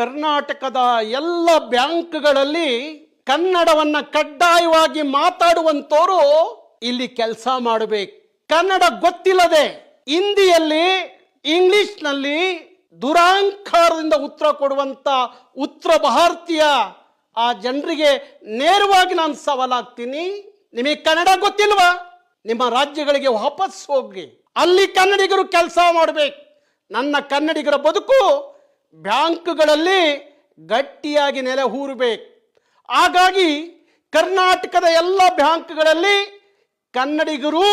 ಕರ್ನಾಟಕದ ಎಲ್ಲ ಬ್ಯಾಂಕ್ಗಳಲ್ಲಿ ಕನ್ನಡವನ್ನ ಕಡ್ಡಾಯವಾಗಿ ಮಾತಾಡುವಂತವರು ಇಲ್ಲಿ ಕೆಲಸ ಮಾಡಬೇಕು. ಕನ್ನಡ ಗೊತ್ತಿಲ್ಲದೆ ಹಿಂದಿಯಲ್ಲಿ, ಇಂಗ್ಲಿಷ್ನಲ್ಲಿ ದುರಾಂಕಾರದಿಂದ ಉತ್ತರ ಕೊಡುವಂತ ಉತ್ತರ ಭಾರತೀಯ ಆ ಜನರಿಗೆ ನೇರವಾಗಿ ನಾನು ಸವಾಲಾಗ್ತೀನಿ. ನಿಮಗೆ ಕನ್ನಡ ಗೊತ್ತಿಲ್ವಾ? ನಿಮ್ಮ ರಾಜ್ಯಗಳಿಗೆ ವಾಪಸ್ ಹೋಗಿ ಅಲ್ಲಿ ಕನ್ನಡಿಗರು ಕೆಲಸ ಮಾಡಬೇಕು. ನನ್ನ ಕನ್ನಡಿಗರ ಬದುಕು ಬ್ಯಾಂಕ್ಗಳಲ್ಲಿ ಗಟ್ಟಿಯಾಗಿ ನೆಲೆ ಹೂರಬೇಕು. ಹಾಗಾಗಿ ಕರ್ನಾಟಕದ ಎಲ್ಲ ಬ್ಯಾಂಕ್ಗಳಲ್ಲಿ ಕನ್ನಡಿಗರು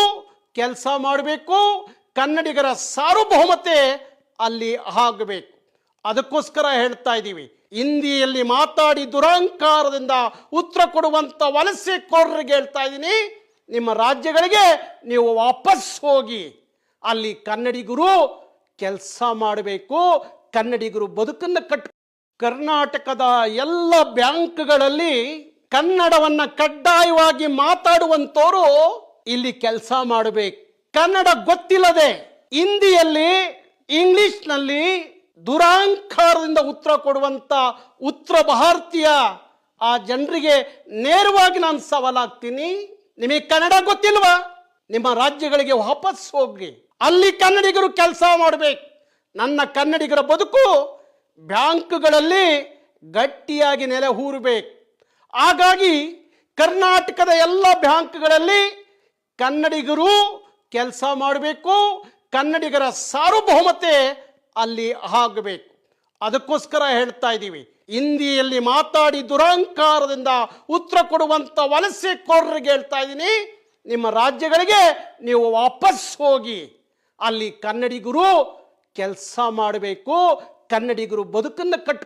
ಕೆಲಸ ಮಾಡಬೇಕು, ಕನ್ನಡಿಗರ ಸಾರ್ವಭೌಮತೆ ಅಲ್ಲಿ ಆಗಬೇಕು. ಅದಕ್ಕೋಸ್ಕರ ಹೇಳ್ತಾ ಇದ್ದೀವಿ, ಹಿಂದಿಯಲ್ಲಿ ಮಾತಾಡಿ ದುರಹಂಕಾರದಿಂದ ಉತ್ತರ ಕೊಡುವಂಥ ವಲಸೆಕೋರರಿಗೆ ಹೇಳ್ತಾ ಇದ್ದೀನಿ, ನಿಮ್ಮ ರಾಜ್ಯಗಳಿಗೆ ನೀವು ವಾಪಸ್ ಹೋಗಿ ಅಲ್ಲಿ ಕನ್ನಡಿಗರು ಕೆಲಸ ಮಾಡಬೇಕು ಕನ್ನಡಿಗರು ಬದುಕನ್ನು ಕಟ್ ಕರ್ನಾಟಕದ ಎಲ್ಲ ಬ್ಯಾಂಕ್ಗಳಲ್ಲಿ ಕನ್ನಡವನ್ನ ಕಡ್ಡಾಯವಾಗಿ ಮಾತಾಡುವಂಥವರು ಇಲ್ಲಿ ಕೆಲಸ ಮಾಡಬೇಕು. ಕನ್ನಡ ಗೊತ್ತಿಲ್ಲದೆ ಹಿಂದಿಯಲ್ಲಿ, ಇಂಗ್ಲಿಷ್ನಲ್ಲಿ ದುರಾಂಕಾರದಿಂದ ಉತ್ತರ ಕೊಡುವಂತ ಉತ್ತರ ಭಾರತೀಯ ಆ ಜನರಿಗೆ ನೇರವಾಗಿ ನಾನು ಸವಾಲಾಗ್ತೀನಿ. ನಿಮಗೆ ಕನ್ನಡ ಗೊತ್ತಿಲ್ವಾ? ನಿಮ್ಮ ರಾಜ್ಯಗಳಿಗೆ ವಾಪಸ್ ಹೋಗ್ರಿ. ಅಲ್ಲಿ ಕನ್ನಡಿಗರು ಕೆಲಸ ಮಾಡಬೇಕು. ನನ್ನ ಕನ್ನಡಿಗರ ಬದುಕು ಬ್ಯಾಂಕ್ಗಳಲ್ಲಿ ಗಟ್ಟಿಯಾಗಿ ನೆಲೆ ಹೂರಬೇಕು. ಹಾಗಾಗಿ ಕರ್ನಾಟಕದ ಎಲ್ಲ ಬ್ಯಾಂಕ್ಗಳಲ್ಲಿ ಕನ್ನಡಿಗರು ಕೆಲಸ ಮಾಡಬೇಕು, ಕನ್ನಡಿಗರ ಸಾರ್ವಭೌಮತೆ ಅಲ್ಲಿ ಆಗಬೇಕು ಅದಕ್ಕೋಸ್ಕರ ಹೇಳ್ತಾ ಇದ್ದೀವಿ, ಹಿಂದಿಯಲ್ಲಿ ಮಾತಾಡಿ ದುರಹಂಕಾರದಿಂದ ಉತ್ತರ ಕೊಡುವಂಥ ವಲಸೆಕೋರರಿಗೆ ಹೇಳ್ತಾ ಇದ್ದೀನಿ, ನಿಮ್ಮ ರಾಜ್ಯಗಳಿಗೆ ನೀವು ವಾಪಸ್ ಹೋಗಿ, ಅಲ್ಲಿ ಕನ್ನಡಿಗರು ಕೆಲಸ ಮಾಡಬೇಕು. ಕನ್ನಡಿಗರು ಬದುಕನ್ನು ಕಟ್